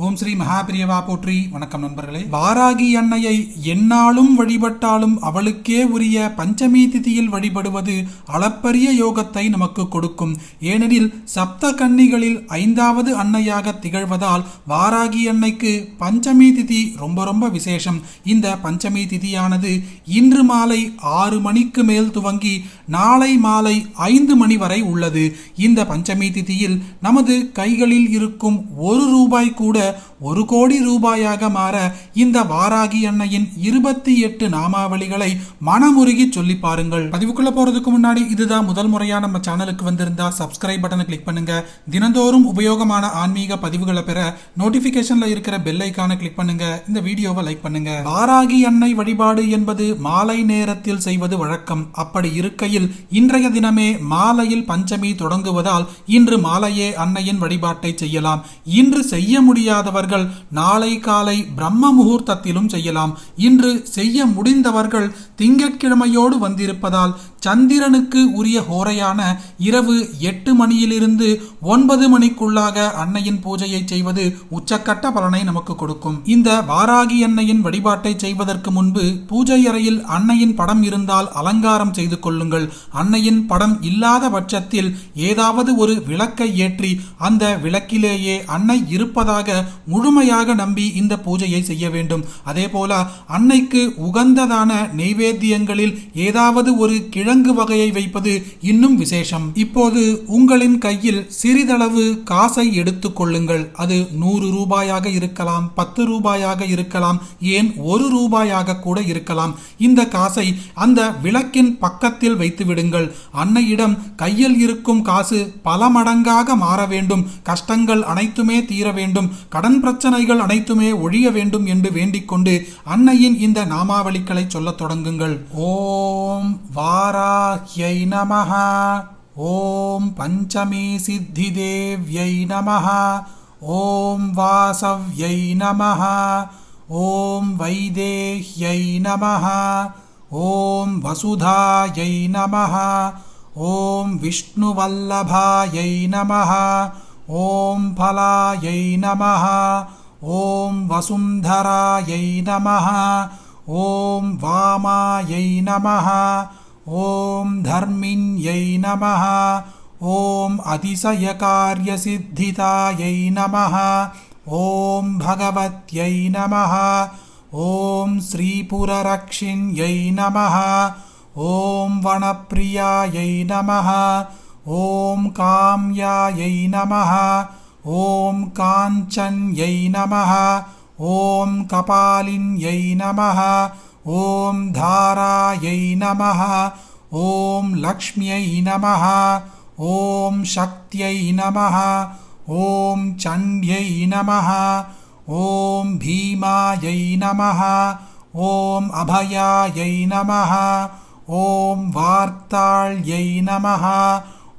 ஓம் ஸ்ரீ மகாபிரியவா போற்றி. வணக்கம் நண்பர்களே. வாராகி அன்னையை என்னாலும் வழிபட்டாலும் அவளுக்கே உரிய பஞ்சமி திதியில் வழிபடுவது அளப்பரிய யோகத்தை நமக்கு கொடுக்கும். ஏனெனில் சப்த கன்னிகளில் ஐந்தாவது அன்னையாக திகழ்வதால் வாராகி அன்னைக்கு பஞ்சமி திதி ரொம்ப ரொம்ப விசேஷம். இந்த பஞ்சமி திதியானது இன்று மாலை ஆறு மணிக்கு மேல் துவங்கி நாளை மாலை ஐந்து மணி வரை உள்ளது. இந்த பஞ்சமி திதியில் நமது கைகளில் இருக்கும் ஒரு ரூபாய் கூட ஒரு கோடி ரூபாயாக மாற இந்த வாராகி அன்னையின் இருபத்தி எட்டு நாமாவளிகளை மனமுருகி சொல்லி பாருங்கள். பதிவுக்குள்ள போறதுக்கு முன்னாடி இதுதான் முதல் முறையா நம்ம சேனலுக்கு வந்திருந்தா சப்ஸ்கிரைப் பட்டனை கிளிக் பண்ணுங்க. தினந்தோறும் உபயோகமான ஆன்மீக பதிவுகளை பெற நோட்டிபிகேஷன்ல இருக்கிற பெல் ஐக்கான கிளிக் பண்ணுங்க. இந்த வீடியோவை லைக் பண்ணுங்க. வாராகி அன்னை வழிபாடு என்பது மாலை நேரத்தில் செய்வது வழக்கம். அப்படி இருக்கையில் இன்றைய தினமே மாலையில் பஞ்சமி தொடங்குவதால் இன்று மாலையே அன்னையின் வழிபாட்டை செய்யலாம். இன்று செய்ய முடியாது முடியாதவர்கள் நாளை காலை பிரம்ம முகூர்த்தத்திலும் செய்யலாம். இன்று செய்ய முடிந்தவர்கள் திங்கட்கிழமையோடு வந்திருப்பதால் சந்திரனுக்கு உரிய ஹோரையான இரவு எட்டு மணியிலிருந்து ஒன்பது மணிக்குள்ளாக அன்னையின் பூஜையை செய்வது உச்சக்கட்ட பலனை நமக்கு கொடுக்கும். இந்த வாராகி அன்னையின் வழிபாட்டை செய்வதற்கு முன்பு பூஜை அறையில் அன்னையின் படம் இருந்தால் அலங்காரம் செய்து கொள்ளுங்கள். அன்னையின் படம் இல்லாத பட்சத்தில் ஏதாவது ஒரு விளக்கை ஏற்றி அந்த விளக்கிலேயே அன்னை இருப்பதாக முழுமையாக நம்பி இந்த பூஜையை செய்ய வேண்டும். அதே போல அன்னைக்கு உகந்ததான நெய்வேத்தியங்களில் ஏதாவது ஒரு கிழங்கு வகையை வைப்பது இன்னும் விசேஷம். இப்போது உங்களின் கையில் சிறிதளவு காசை எடுத்துக் கொள்ளுங்கள். அது நூறு ரூபாயாக இருக்கலாம் பத்து ரூபாயாக இருக்கலாம் ஏன் ஒரு ரூபாயாக கூட இருக்கலாம். இந்த காசை அந்த விளக்கின் பக்கத்தில் வைத்து விடுங்கள். அன்னையிடம் கையில் இருக்கும் காசு பல மடங்காக மாற வேண்டும். கஷ்டங்கள் அனைத்துமே தீர வேண்டும். கடன் பிரச்சனைகள் அனைத்துமே ஒழிய வேண்டும் என்று வேண்டிக்கொண்டு அன்னையின் இந்த நாமாவளிகளை சொல்லத் தொடங்குங்கள். ஓம் வாராஹ்யை நமஹா. ஓம் பஞ்சமி சித்தி தேவ்யை நமஹா. ஓம் வாசவ்யை நமஹா. ஓம் வைதேஹ்யை நமஹா. ஓம் வசுதாயை நமஹா. ஓம் விஷ்ணுவல்லபாயை நமஹா. ॐ फलायै नमः ॐ वसुन्धरायै नमः ॐ वामायै नमः ॐ धर्मिण्यै नमः ॐ अतिशयकार्यसिद्धितायै नमः ॐ भगवत्यै नमः ॐ श्रीपुररक्षिण्यै नमः ॐ वनप्रियायै नमः ஓம் காம்யாயை நமஹ ஓம் காஞ்சன்யை நமஹ ஓம் கபாலின்யை நமஹ ஓம் தாராயை நமஹ ஓம் லக்ஷ்மியை நமஹ ஓம் சக்தியை நமஹ ஓம் சண்ட்யை நமஹ ஓம் பீமாயை நமஹ ஓம் அபயாயை நமஹ ஓம் வார்த்தாள்யை நமஹ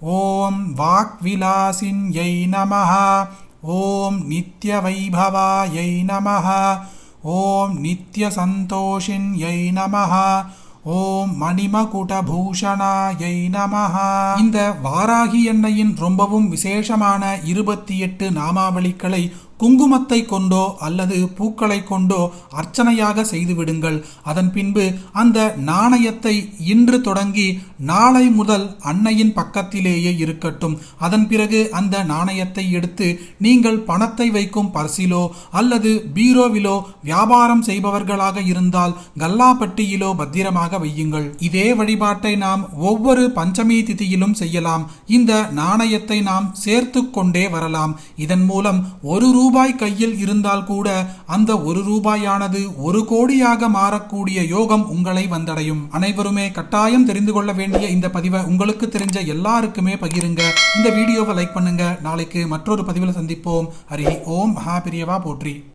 ஓம் வாக்விலாசின்யை நமஹ. ஓம் நித்யவைபவாயை நமஹ. ஓம் நித்யசந்தோஷின்யை நமஹ. ஓம் மணிமகுடபூஷணாயை நமஹா. இந்த வாராகி எண்ணெயின் ரொம்பவும் விசேஷமான இருபத்தி எட்டு நாமாவளிகளை குங்குமத்தை கொண்டோ அல்லது பூக்களை கொண்டோ அர்ச்சனையாக செய்துவிடுங்கள். அதன் பின்பு அந்த நாணயத்தை இன்று தொடங்கி நாளை முதல் அன்னையின் பக்கத்திலேயே இருக்கட்டும். அதன் பிறகு அந்த நாணயத்தை எடுத்து நீங்கள் பணத்தை வைக்கும் பர்சிலோ அல்லது பீரோவிலோ வியாபாரம் செய்பவர்களாக இருந்தால் கல்லாப்பட்டியிலோ பத்திரமாக வையுங்கள். இதே வழிபாட்டை நாம் ஒவ்வொரு பஞ்சமி திதியிலும் செய்யலாம். இந்த நாணயத்தை நாம் சேர்த்து கொண்டே வரலாம். இதன் மூலம் ஒரு ரூ. ரூபாய் கையில் இருந்தால் கூட அந்த ஒரு ரூபாயானது ஒரு கோடியாக மாறக்கூடிய யோகம் உங்களை வந்தடையும். அனைவருமே கட்டாயம் தெரிந்து கொள்ள வேண்டிய இந்த பதிவை உங்களுக்கு தெரிஞ்ச எல்லாருக்குமே பகிருங்க. இந்த வீடியோவை லைக் பண்ணுங்க. நாளைக்கு மற்றொரு பதிவில் சந்திப்போம். ஹரி ஓம். மகாபிரியவா போற்றி.